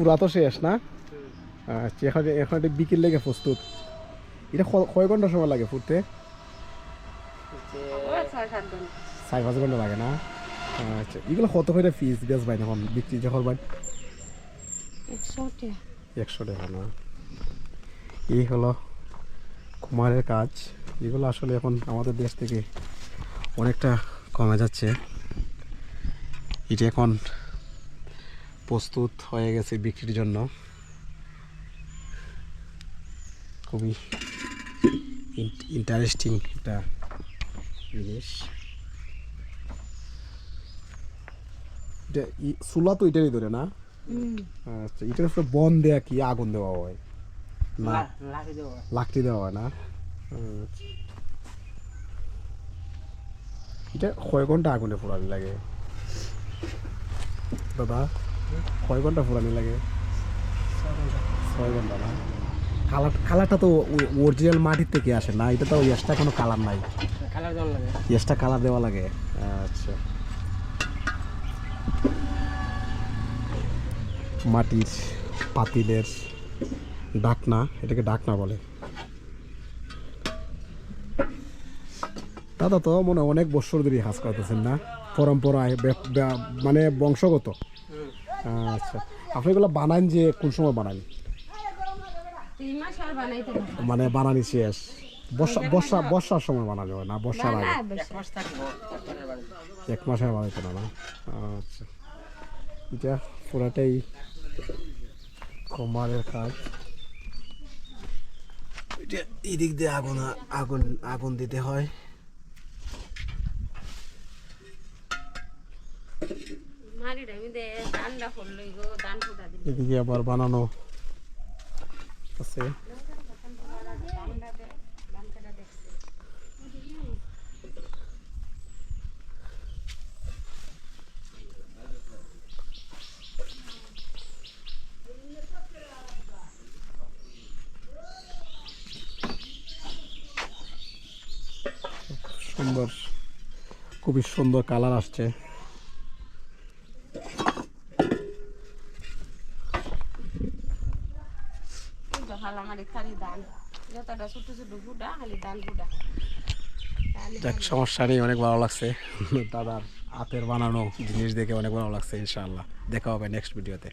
ফুরা তো শেষ না? আচ্ছা এখন এখন এটা বিকেল লেগে প্রস্তুত। এটা কয় ঘণ্টা সময় লাগে ফুটতে? চার পাঁচ ঘণ্টা লাগে না? আচ্ছা এগুলো কত করে ফিস বেশ ভাই এখন বিক্রি যখন ভাই একশো একশো টাকা না? এই হলো কুমারের কাজ। এগুলো আসলে এখন আমাদের দেশ থেকে অনেকটা কমে যাচ্ছে। এটা এখন প্রস্তুত হয়ে গেছে বিক্রির জন্য। খুবই ইন্টারেস্টিং একটা জিনিস। এটা চুলা তো এটারই ধরে না? আচ্ছা এটার উপরে বন দেয়া কি আগুন দেওয়া হয়? না। লাকড়ি দেওয়া হয়। না? আচ্ছা। এটা কয় ঘণ্টা আগুনে পোড়ানি লাগে? দাদা? কয় ঘণ্টা পোড়ানি লাগে। ছয় ঘণ্টা না? কালার কালারটা তো অরিজিনাল মাটির থেকে আসে না এটা তো এক্সট্রা কোনো কালার নাই। কালার জল লাগে। এক্সট্রা কালার দেওয়া লাগে। আচ্ছা। মাটির পাতিলের ডাকনা এটাকে ডাকনা বলে। দাদা তো মনে হয় অনেক বছর ধরে হাজ করতেছেন না? পরম্পরায় মানে বংশগত। আচ্ছা। আপনি এগুলো বানান যে কোন সময় বানান? মানে বানানি শেষ। বর্ষা বর্ষা বর্ষার সময় বানানো হয় না? বর্ষার আগে? এক মাসে বানাইতে না না? আচ্ছা। এটা পুরাটাই কমারের কাজ। এটা এদিক দিয়ে আগুন আগুন আগুন দিতে হয়। এদিকে আবার বানানো আছে। সুন্দর খুবই সুন্দর কালার আসছে। হালা মারি খালি ধান যতটা ছোট ছোট ফুটা খালি ধান ফুটা যাক সমস্যা নেই অনেক ভালো লাগছে। দাদার হাতের বানানো জিনিস দেখে অনেক ভালো লাগছে ইনশাআল্লাহ। দেখা হবে নেক্সট ভিডিওতে